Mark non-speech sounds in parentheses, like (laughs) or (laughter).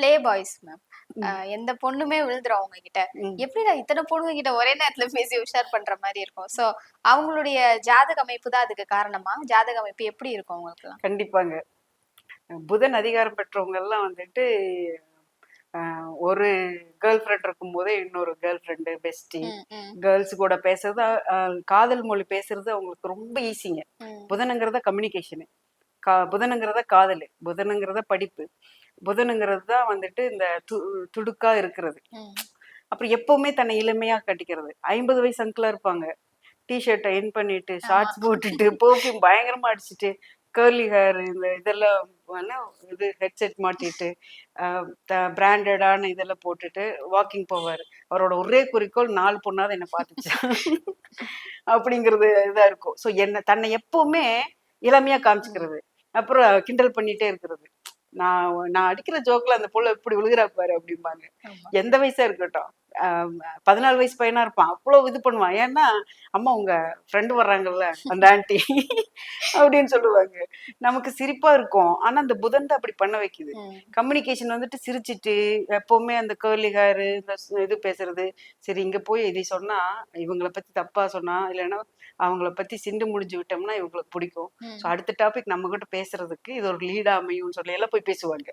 Play boys ma'am எந்த பொண்ணுமே விழுந்துரும் அவங்க கிட்ட. எப்படிடா இத்தனை பொண்ணுங்க கிட்ட ஒரே நேரத்துல பேசி உஷார் பண்ற மாதிரி இருக்கும்? சோ அவங்களுடைய ஜாதக அமைப்பு தான் அதுக்கு காரணமா? ஜாதக அமைப்பு எப்படி இருக்கும் அவங்களுக்குலாம் கண்டிப்பாங்க. புதன் அதிகாரம் பெற்றவங்க எல்லாம் வந்துட்டு ஒரு கேர்ள் ஃப்ரெண்ட் இருக்கும் போதே இன்னொரு கேர்ள் ஃப்ரெண்டு பெஸ்டி கேர்ள்ஸ் கூட பேசுறது காதல் மொழி பேசுறது அவங்களுக்கு ரொம்ப ஈஸிங்க. புதனுங்கிறத கம்யூனிகேஷனு கா புதனுங்கிறத காதல் புதனுங்கிறத படிப்பு. புதனுங்கிறது தான் வந்துட்டு இந்த து துடுக்கா இருக்கிறது. அப்புறம் எப்பவுமே தன்னை இளமையா கட்டிக்கிறது. ஐம்பது வயசு அங்கிளா இருப்பாங்க. டிஷர்ட்டை இன் பண்ணிட்டு ஷார்ட்ஸ் போட்டுட்டு பெர்ஃப்யூம் பயங்கரமா அடிச்சிட்டு கேர்லி ஹேர் இந்த இதெல்லாம் இது ஹெட்செட் மாட்டிட்டு பிராண்டடான இதெல்லாம் போட்டுட்டு வாக்கிங் போவார். அவரோட ஒரே குறிக்கோள் நாலு பொண்ணாவது என்னை பார்த்துச்சு. (laughs) அப்படிங்கிறது இதா இருக்கும். ஸோ என்ன தன்னை எப்பவுமே இளமையா காமிச்சுக்கிறது. அப்புறம் கிண்டல் பண்ணிட்டே இருக்கிறது. நான் நான் அடிக்கிற ஜோக்ல அந்த பொண்ணு எப்படி விழுகிறா பாரு அப்படிம்பாங்க. எந்த வயசா இருக்கட்டும் பதினாலு வயசு பையனா இருப்பான். அவ்வளவு இது பண்ணுவான். ஏன்னா அம்மா உங்க ஃப்ரெண்டு வர்றாங்கல்ல அந்த ஆன்ட்டி அப்படின்னு சொல்லுவாங்க. நமக்கு சிரிப்பா இருக்கும். ஆனா அந்த புதன் தான் அப்படி பண்ண வைக்குது. கம்யூனிகேஷன் வந்துட்டு சிரிச்சிட்டு எப்பவுமே அந்த கேர்லி ஹேர் இந்த இது பேசுறது. சரி இங்க போய் இதை சொன்னா இவங்கள பத்தி தப்பா சொன்னா இல்லைன்னா அவங்கள பத்தி சிண்டு முடிஞ்சு விட்டோம்னா இவங்களுக்கு பிடிக்கும். ஸோ அடுத்த டாபிக் நம்ம கிட்ட பேசுறதுக்கு இது ஒரு லீடா அமையும் சொல்லி எல்லாம் போய் பேசுவாங்க.